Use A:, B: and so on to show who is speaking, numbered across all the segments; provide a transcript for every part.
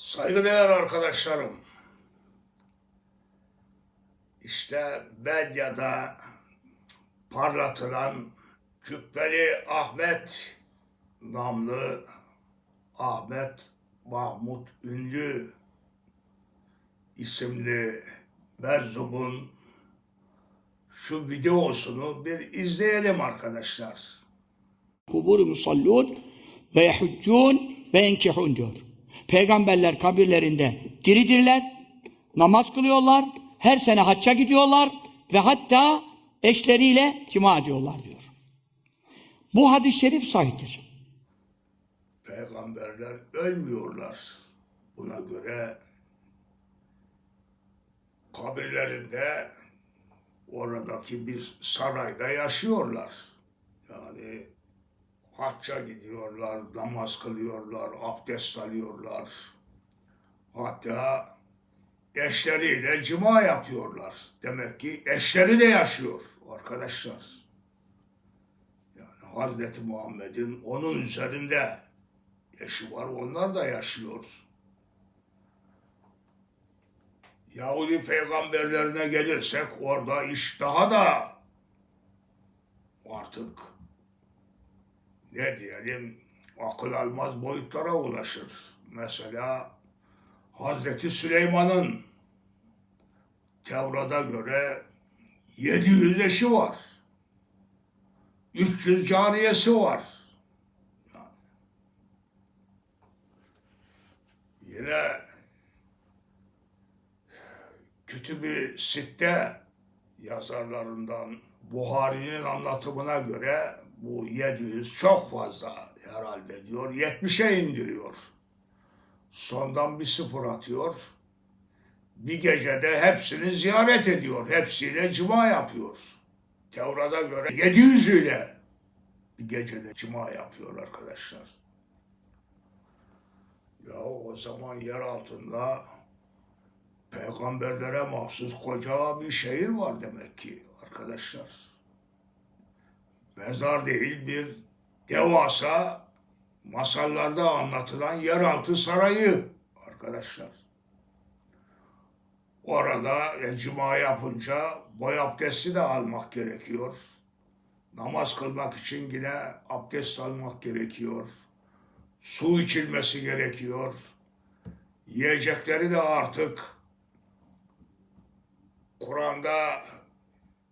A: Saygıdeğer arkadaşlarım. İşte medyada parlatılan Cübbeli Ahmet namlı Ahmet Mahmut Ünlü isimli meczubun şu videosunu bir izleyelim arkadaşlar.
B: kubur musallun ve yehuccun ve yenkihun diyor. Peygamberler kabirlerinde diridirler, namaz kılıyorlar, her sene hacca gidiyorlar ve hatta eşleriyle cima ediyorlar diyor. Bu hadis-i şerif sahihtir.
A: Peygamberler ölmüyorlar. Buna göre kabirlerinde oradaki bir sarayda yaşıyorlar. Yani hacca gidiyorlar, namaz kılıyorlar, abdest alıyorlar. Hatta eşleriyle cima yapıyorlar. Demek ki eşleri de yaşıyor arkadaşlar. Yani Hazreti Muhammed'in onun üzerinde eşi var, onlar da yaşıyor. Yahudi peygamberlerine gelirsek orada iş daha da artık ne diyelim akıl almaz boyutlara ulaşır. Mesela Hazreti Süleyman'ın Tevrat'a göre 700 eşi var. 300 cariyesi var. Yine Kütüb-i Sitte yazarlarından Buhari'nin anlatımına göre bu 700 çok fazla herhalde diyor. 70'e indiriyor. Sondan bir sıfır atıyor. Bir gecede hepsini ziyaret ediyor. Hepsiyle cuma yapıyor. Tevrat'a göre 700 ile bir gecede cuma yapıyor arkadaşlar. Ya o zaman yer altında peygamberlere mahsus koca bir şehir var demek ki arkadaşlar. Mezar değil bir devasa masallarda anlatılan yeraltı sarayı arkadaşlar. Orada cuma yapınca boy abdesti de almak gerekiyor. Namaz kılmak için yine abdest almak gerekiyor. Su içilmesi gerekiyor. Yiyecekleri de artık Kur'an'da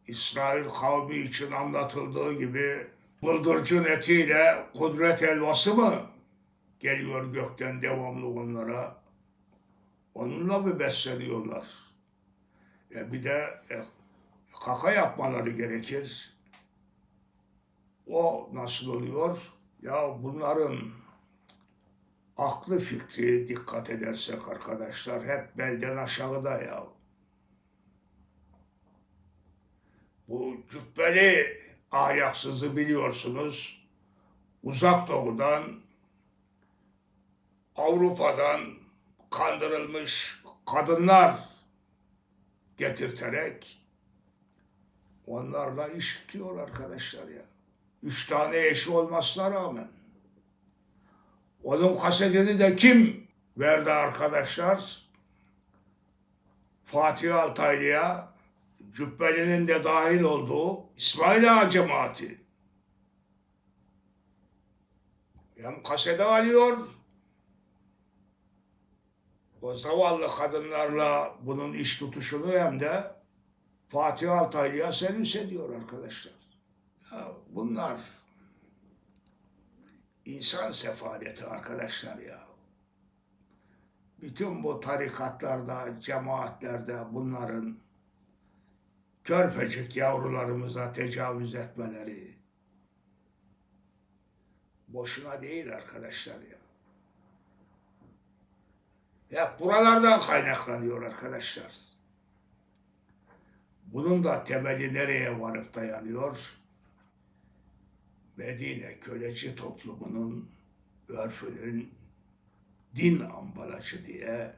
A: İsrail kavmi için anlatıldığı gibi bıldırcın etiyle kudret elvası mı geliyor gökten devamlı onlara? Onunla mı besleniyorlar? E bir de e, kaka yapmaları gerekir. O nasıl oluyor? Ya bunların aklı fikri dikkat edersek arkadaşlar hep belden aşağıda ya. Bu cübbeli ahlaksızı biliyorsunuz. Uzak doğudan Avrupa'dan kandırılmış kadınlar getirterek onlarla iş tutuyor arkadaşlar ya. Üç tane eşi olmasına rağmen. Onun kasetini de kim verdi arkadaşlar? Fatih Altaylı'ya Cübbeli'nin de dahil olduğu İsmail Ağa cemaati. Hem kasede alıyor, o zavallı kadınlarla bunun iş tutuşunu hem de Fatih Altaylı'ya servis ediyor arkadaşlar. Ya bunlar insan sefaleti arkadaşlar ya. Bütün bu tarikatlarda, cemaatlerde bunların körpecik yavrularımıza tecavüz etmeleri boşuna değil arkadaşlar ya. Ya buralardan kaynaklanıyor arkadaşlar. Bunun da temeli nereye varıp dayanıyor? Medine köleci toplumunun örfünün din ambalajı diye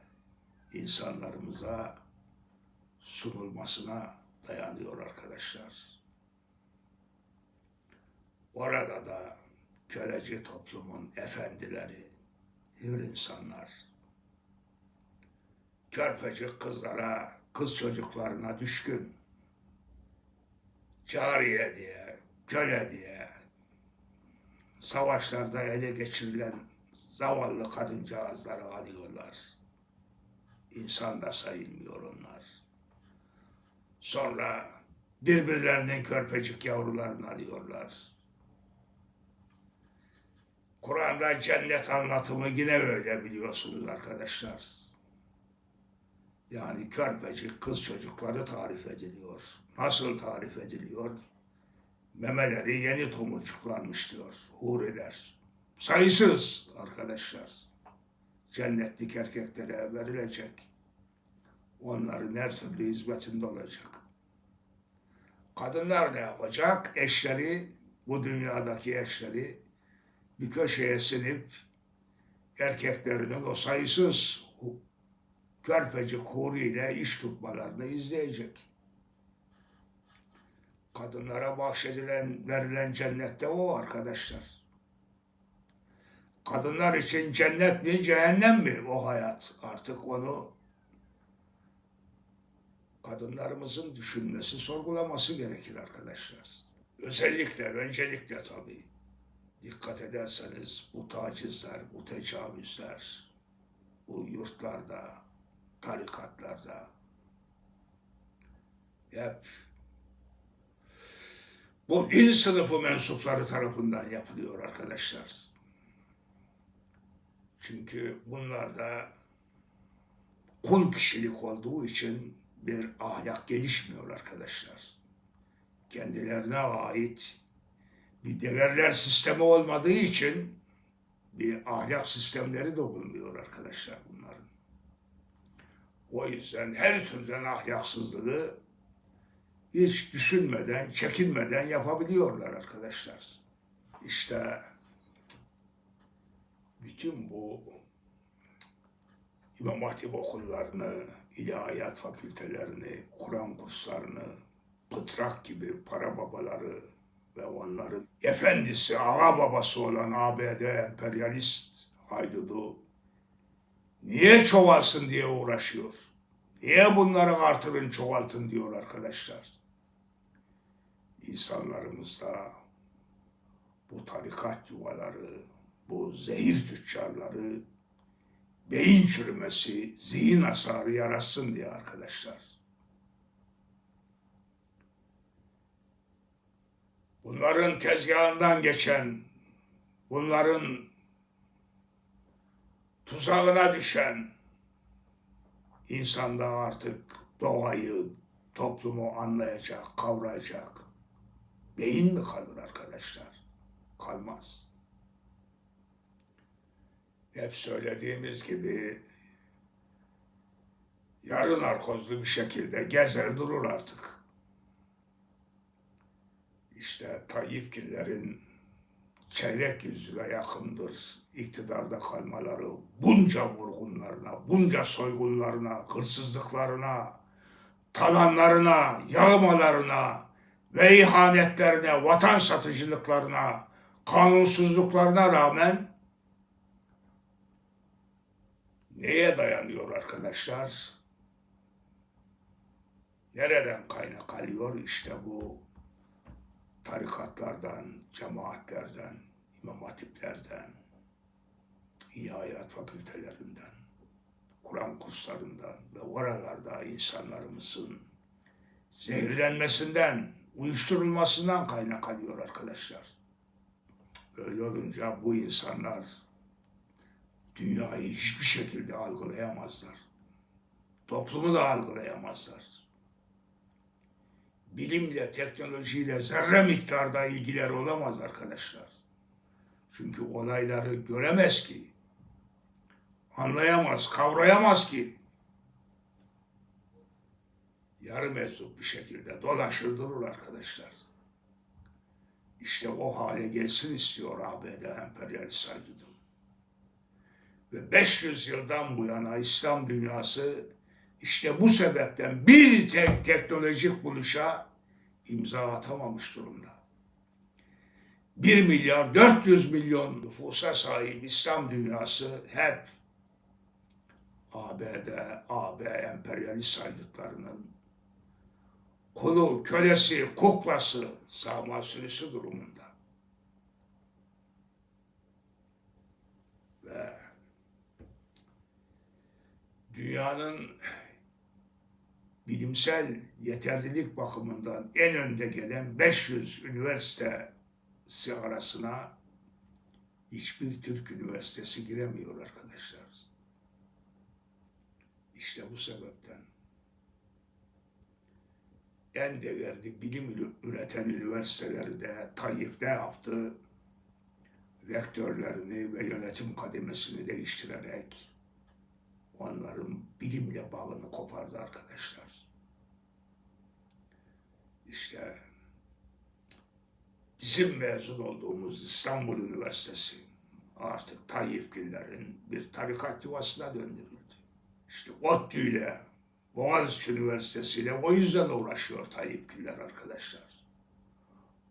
A: insanlarımıza sunulmasına dayanıyor arkadaşlar. Orada da köleci toplumun efendileri, hür insanlar, körpecik kızlara, kız çocuklarına düşkün. Cariye diye, köle diye, savaşlarda ele geçirilen zavallı kadıncağızları alıyorlar. İnsan da sayılmıyor onlar. Sonra birbirlerinin körpecik yavrularını alıyorlar. Kur'an'da cennet anlatımı yine öyle biliyorsunuz arkadaşlar. Yani körpecik kız çocukları tarif ediliyor. Nasıl tarif ediliyor? Memeleri yeni tomurcuklanmış diyor huriler. Sayısız arkadaşlar. Cennetlik erkeklere verilecek. Onların her türlü hizmetinde olacak. Kadınlar ne yapacak? Eşleri, bu dünyadaki eşleri bir köşeye sinip erkeklerinin o sayısız körpecik huriyle iş tutmalarını izleyecek. Kadınlara bahşedilen, verilen cennette o arkadaşlar. Kadınlar için cennet mi, cehennem mi o hayat? Artık onu kadınlarımızın düşünmesi, sorgulaması gerekir arkadaşlar. Özellikle, öncelikle tabii dikkat ederseniz bu tacizler, bu tecavüzler, bu yurtlarda, tarikatlarda hep bu din sınıfı mensupları tarafından yapılıyor arkadaşlar. Çünkü bunlarda kul kişilik olduğu için bir ahlak gelişmiyor arkadaşlar. Kendilerine ait bir değerler sistemi olmadığı için bir ahlak sistemleri de bulunmuyor arkadaşlar bunların. O yüzden her türden ahlaksızlığı hiç düşünmeden, çekinmeden yapabiliyorlar arkadaşlar. İşte bütün bu İmam Hatip okullarını, ilahiyat fakültelerini, Kur'an kurslarını, pıtrak gibi para babaları ve onların efendisi, ağa babası olan ABD emperyalist haydudu niye çoğalsın diye uğraşıyor. Niye bunları artırın, çoğaltın diyor arkadaşlar. İnsanlarımızda bu tarikat yuvaları, bu zehir tüccarları beyin çürümesi, zihin hasarı yaratsın diye arkadaşlar. Bunların tezgahından geçen, bunların tuzağına düşen insanda artık doğayı, toplumu anlayacak, kavrayacak beyin mi kalır arkadaşlar? Kalmaz. Hep söylediğimiz gibi yarı narkozlu bir şekilde gezer durur artık. İşte Tayyipgillerin çeyrek yüzyıla yakındır iktidarda kalmaları, bunca vurgunlarına, bunca soygunlarına, hırsızlıklarına, talanlarına, yağmalarına ve ihanetlerine, vatan satıcılıklarına, kanunsuzluklarına rağmen neye dayanıyor arkadaşlar? Nereden kaynak alıyor? İşte bu tarikatlardan, cemaatlerden, imam hatiplerden, ilahiyat fakültelerinden, Kur'an kurslarından ve oralarda insanlarımızın zehirlenmesinden, uyuşturulmasından kaynak alıyor arkadaşlar. Böyle olunca bu insanlar dünyayı hiçbir şekilde algılayamazlar. Toplumu da algılayamazlar. Bilimle, teknolojiyle zerre miktarda ilgileri olamaz arkadaşlar. Çünkü olayları göremez ki. Anlayamaz, kavrayamaz ki. Yarı meczup bir şekilde dolaşır durur arkadaşlar. İşte o hale gelsin istiyor ABD emperyalist saygıdı. Ve 500 yıldan bu yana İslam dünyası işte bu sebepten bir tek teknolojik buluşa imza atamamış durumda. 1 milyar 400 milyon nüfusa sahip İslam dünyası hep ABD, AB emperyalist haydutlarının kulu, kölesi, kuklası, sağma sürüsü durumunda. Ve dünyanın bilimsel yeterlilik bakımından en önde gelen 500 üniversitesi arasına hiçbir Türk üniversitesi giremiyor arkadaşlar. İşte bu sebepten en değerli bilim üreten üniversiteleri de Tayyip ne yaptı? Rektörlerini ve yönetim kademesini değiştirerek onların bilimle bağını kopardı arkadaşlar. İşte bizim mezun olduğumuz İstanbul Üniversitesi artık Tayyipgillerin bir tarikat yuvasına döndürüldü. İşte ODTÜ ile Boğaziçi Üniversitesi ile o yüzden uğraşıyor Tayyipgiller arkadaşlar.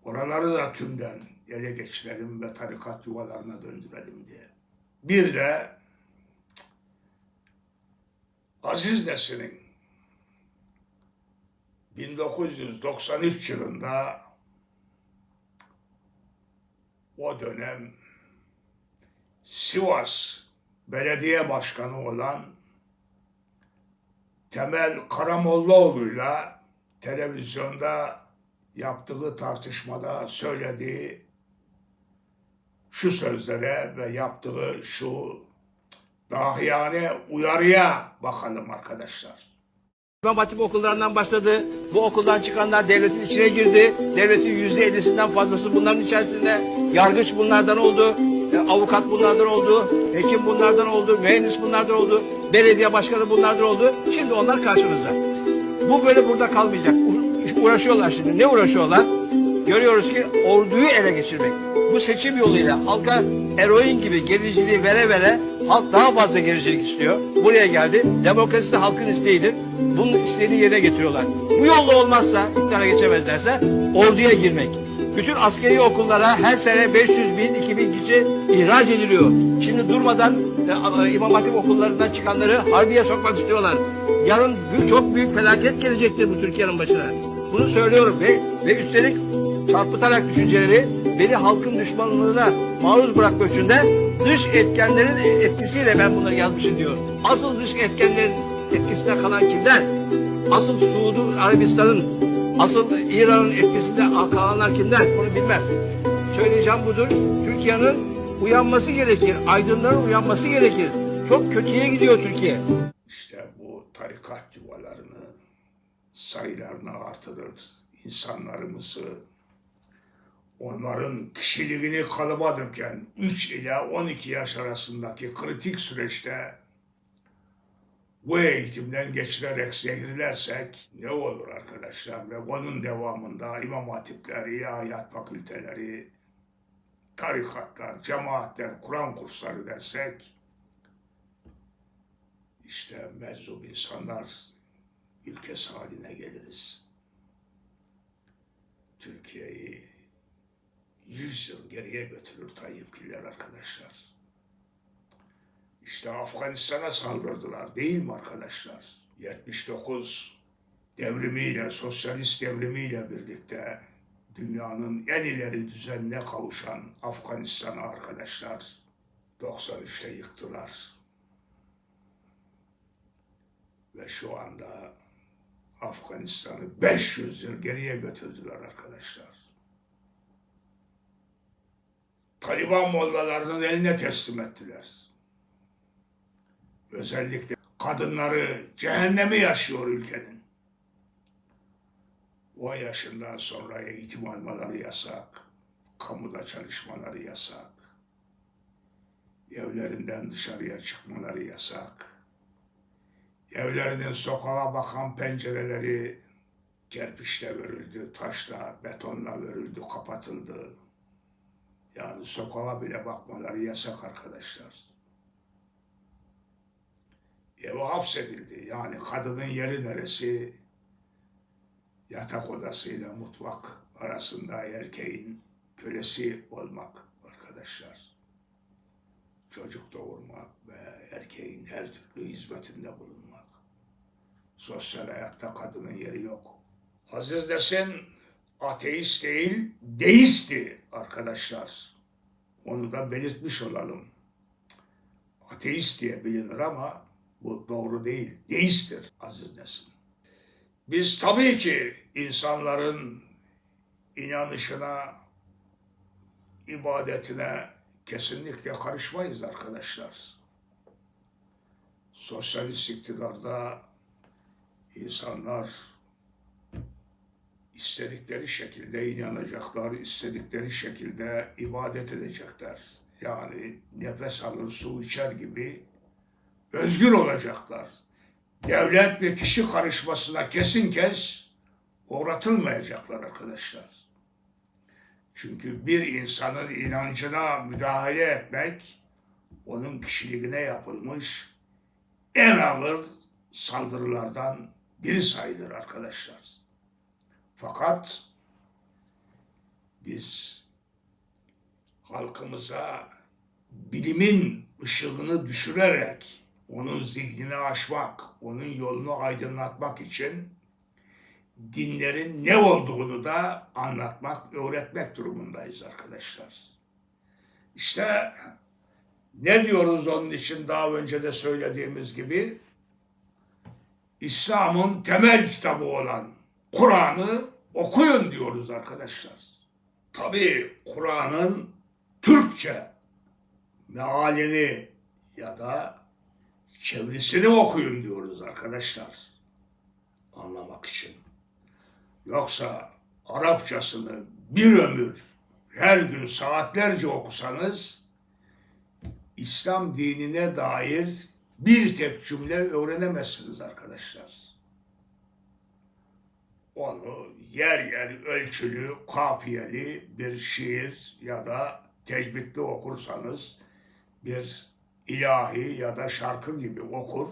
A: Oraları da tümden ele geçirelim ve tarikat yuvalarına döndürelim diye. Bir de Aziz Nesin'in 1993 yılında o dönem Sivas Belediye Başkanı olan Temel Karamollaoğlu'yla televizyonda yaptığı tartışmada söylediği şu sözlere ve yaptığı şu dahiyane uyarıya bakalım arkadaşlar.
C: İmam Hatip okullarından başladı. Bu okuldan çıkanlar devletin içine girdi. Devletin yüzde ellisinden fazlası bunların içerisinde. Yargıç bunlardan oldu. e, Avukat bunlardan oldu. Hekim bunlardan oldu. Mühendis bunlardan oldu. Belediye başkanı bunlardan oldu. Şimdi onlar karşımızda. Bu böyle burada kalmayacak. Uğraşıyorlar şimdi. Ne uğraşıyorlar? Görüyoruz ki orduyu ele geçirmek. Bu seçim yoluyla halka eroin gibi gericiliği vere vere halk daha fazla gericilik istiyor. Buraya geldi. Demokrasi de halkın isteğidir. Bunun isteğini yerine getiriyorlar. Bu yolla olmazsa, iktidara geçemezlerse orduya girmek. Bütün askeri okullara her sene 500 bin, 2000 kişi ihraç ediliyor. Şimdi durmadan e, İmam Hatip okullarından çıkanları harbiye sokmak istiyorlar. Yarın büyük, çok büyük felaket gelecektir bu Türkiye'nin başına. Bunu söylüyorum ve, ve üstelik çarpıtarak düşünceleri beni halkın düşmanlığına maruz bırakma için de dış etkenlerin etkisiyle ben bunları yazmışım diyor. Asıl dış etkenlerin etkisinde kalan kimler? Asıl Suudi Arabistan'ın, asıl İran'ın etkisinde kalanlar kimler? Bunu bilmem. Söyleyeceğim budur. Türkiye'nin uyanması gerekir. Aydınların uyanması gerekir. Çok kötüye gidiyor Türkiye.
A: İşte bu tarikat yuvalarını sayılarını artırır, insanlarımızı onların kişiliğini kalıba döken 3 ila 12 yaş arasındaki kritik süreçte bu eğitimden geçirerek zehirlersek ne olur arkadaşlar ve bunun devamında İmam Hatipler, İlahiyat Fakülteleri, tarikatlar, cemaatler, Kur'an kursları dersek işte meczup insanlar ülkesi haline geliriz. Türkiye'yi yüz yıl geriye götürür Tayyipgiller arkadaşlar. İşte Afganistan'a saldırdılar değil mi arkadaşlar? 79 devrimiyle, sosyalist devrimiyle birlikte dünyanın en ileri düzenine kavuşan Afganistan'ı arkadaşlar 93'te yıktılar. Ve şu anda Afganistan'ı 500 yıl geriye götürdüler arkadaşlar. Taliban mollalarının eline teslim ettiler. Özellikle kadınları cehennemi yaşıyor ülkenin. 10 yaşından sonra eğitim almaları yasak. Kamuda çalışmaları yasak. Evlerinden dışarıya çıkmaları yasak. Evlerinin sokağa bakan pencereleri kerpiçle örüldü, taşla, betonla örüldü, kapatıldı. Yani sokağa bile bakmaları yasak arkadaşlar. Eve hapsedildi. Yani kadının yeri neresi? Yatak odasıyla mutfak arasında erkeğin kölesi olmak arkadaşlar. Çocuk doğurmak ve erkeğin her türlü hizmetinde bulunmak. Sosyal hayatta kadının yeri yok. Aziz Nesin ateist değil, deistti arkadaşlar. Onu da belirtmiş olalım. Ateist diye bilinir ama bu doğru değil. Deisttir Aziz Nesin. Biz tabii ki insanların inanışına, ibadetine kesinlikle karışmayız arkadaşlar. Sosyalist iktidarda insanlar istedikleri şekilde inanacaklar, istedikleri şekilde ibadet edecekler. Yani nefes alır, su içer gibi özgür olacaklar. Devlet ve kişi karışmasına kesin kes uğratılmayacaklar arkadaşlar. Çünkü bir insanın inancına müdahale etmek onun kişiliğine yapılmış en ağır saldırılardan biri sayılır arkadaşlar. Fakat biz halkımıza bilimin ışığını düşürerek onun zihnini aşmak, onun yolunu aydınlatmak için dinlerin ne olduğunu da anlatmak, öğretmek durumundayız arkadaşlar. İşte ne diyoruz onun için daha önce de söylediğimiz gibi İslam'ın temel kitabı olan Kur'an'ı okuyun diyoruz arkadaşlar. Tabii Kur'an'ın Türkçe mealini ya da çevirisini okuyun diyoruz arkadaşlar. Anlamak için. Yoksa Arapçasını bir ömür her gün saatlerce okusanız İslam dinine dair bir tek cümle öğrenemezsiniz arkadaşlar. Onu yer yer ölçülü, kafiyeli bir şiir ya da tecbitli okursanız bir ilahi ya da şarkı gibi okur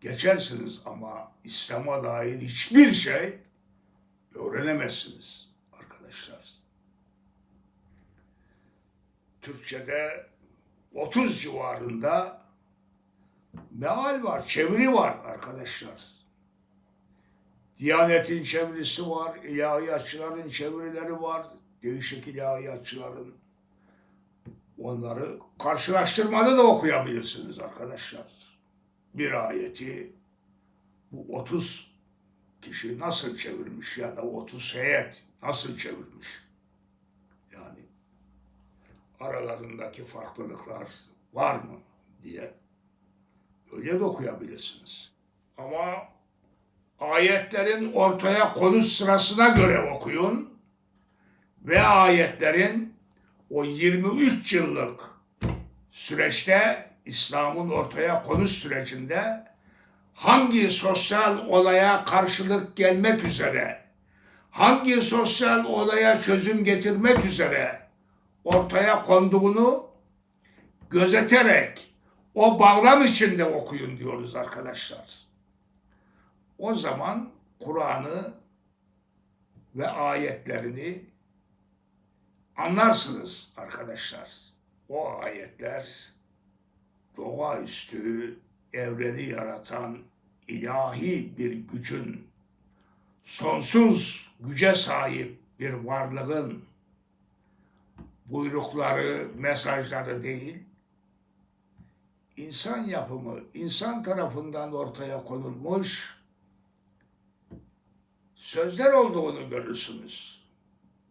A: geçersiniz ama İslam'a dair hiçbir şey öğrenemezsiniz arkadaşlar. Türkçe'de 30 civarında meal var, çeviri var arkadaşlar. Diyanet'in çevirisi var, ilahiyatçıların çevirileri var, değişik ilahiyatçıların. Onları karşılaştırmalı da okuyabilirsiniz arkadaşlar. Bir ayeti bu 30 kişi nasıl çevirmiş ya da 30 heyet nasıl çevirmiş? Yani aralarındaki farklılıklar var mı diye öyle de okuyabilirsiniz. Ama ayetlerin ortaya konuş sırasına göre okuyun ve ayetlerin o 23 yıllık süreçte İslam'ın ortaya konuş sürecinde hangi sosyal olaya karşılık gelmek üzere, hangi sosyal olaya çözüm getirmek üzere ortaya konduğunu gözeterek o bağlam içinde okuyun diyoruz arkadaşlar. O zaman Kur'an'ı ve ayetlerini anlarsınız arkadaşlar. O ayetler doğaüstü evreni yaratan ilahi bir gücün, sonsuz güce sahip bir varlığın buyrukları, mesajları değil, insan yapımı, insan tarafından ortaya konulmuş sözler olduğunu görürsünüz.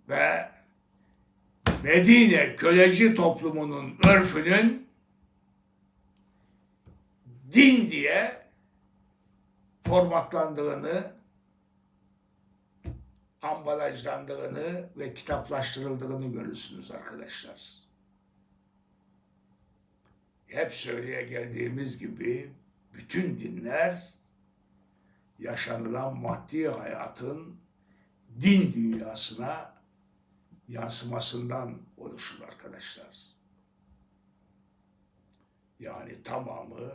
A: Ve Medine köleci toplumunun örfünün din diye formatlandığını, ambalajlandığını ve kitaplaştırıldığını görürsünüz arkadaşlar. Hep söyleye geldiğimiz gibi bütün dinler yaşanılan maddi hayatın din dünyasına yansımasından oluşur arkadaşlar. Yani tamamı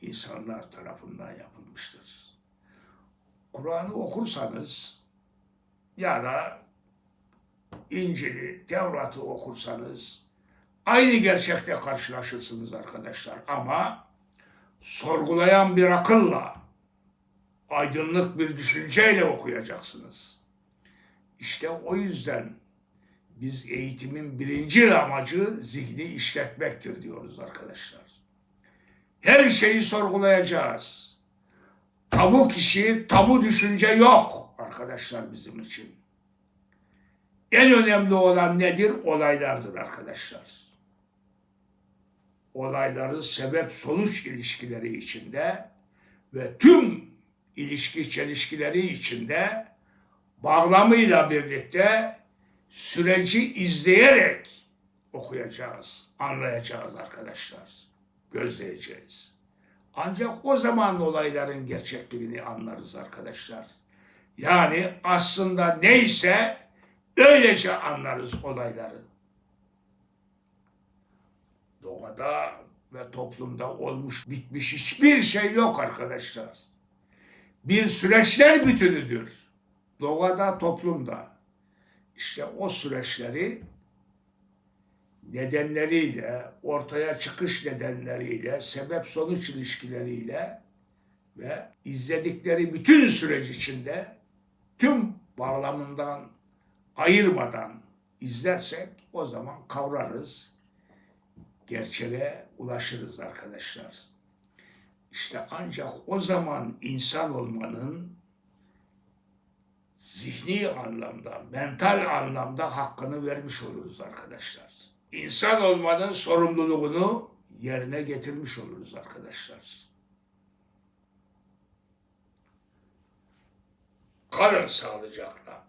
A: insanlar tarafından yapılmıştır. Kur'an'ı okursanız ya da İncil'i, Tevrat'ı okursanız aynı gerçekle karşılaşırsınız arkadaşlar. Ama sorgulayan bir akılla, aydınlık bir düşünceyle okuyacaksınız. İşte o yüzden biz eğitimin birinci amacı zihni işletmektir diyoruz arkadaşlar. Her şeyi sorgulayacağız. Tabu kişi, tabu düşünce yok arkadaşlar bizim için. En önemli olan nedir? Olaylardır arkadaşlar. Olayların sebep sonuç ilişkileri içinde ve tüm ilişki çelişkileri içinde bağlamıyla birlikte süreci izleyerek okuyacağız, anlayacağız arkadaşlar, gözleyeceğiz. Ancak o zaman olayların gerçekliğini anlarız arkadaşlar. Yani aslında neyse öylece anlarız olayları. Doğada ve toplumda olmuş bitmiş hiçbir şey yok arkadaşlar. Bir süreçler bütünüdür. Doğada, toplumda. İşte o süreçleri nedenleriyle, ortaya çıkış nedenleriyle, sebep sonuç ilişkileriyle ve izledikleri bütün süreç içinde tüm bağlamından ayırmadan izlersek o zaman kavrarız, gerçeğe ulaşırız arkadaşlar. İşte ancak o zaman insan olmanın zihni anlamda, mental anlamda hakkını vermiş oluruz arkadaşlar. İnsan olmanın sorumluluğunu yerine getirmiş oluruz arkadaşlar. Kalın sağlıcakla.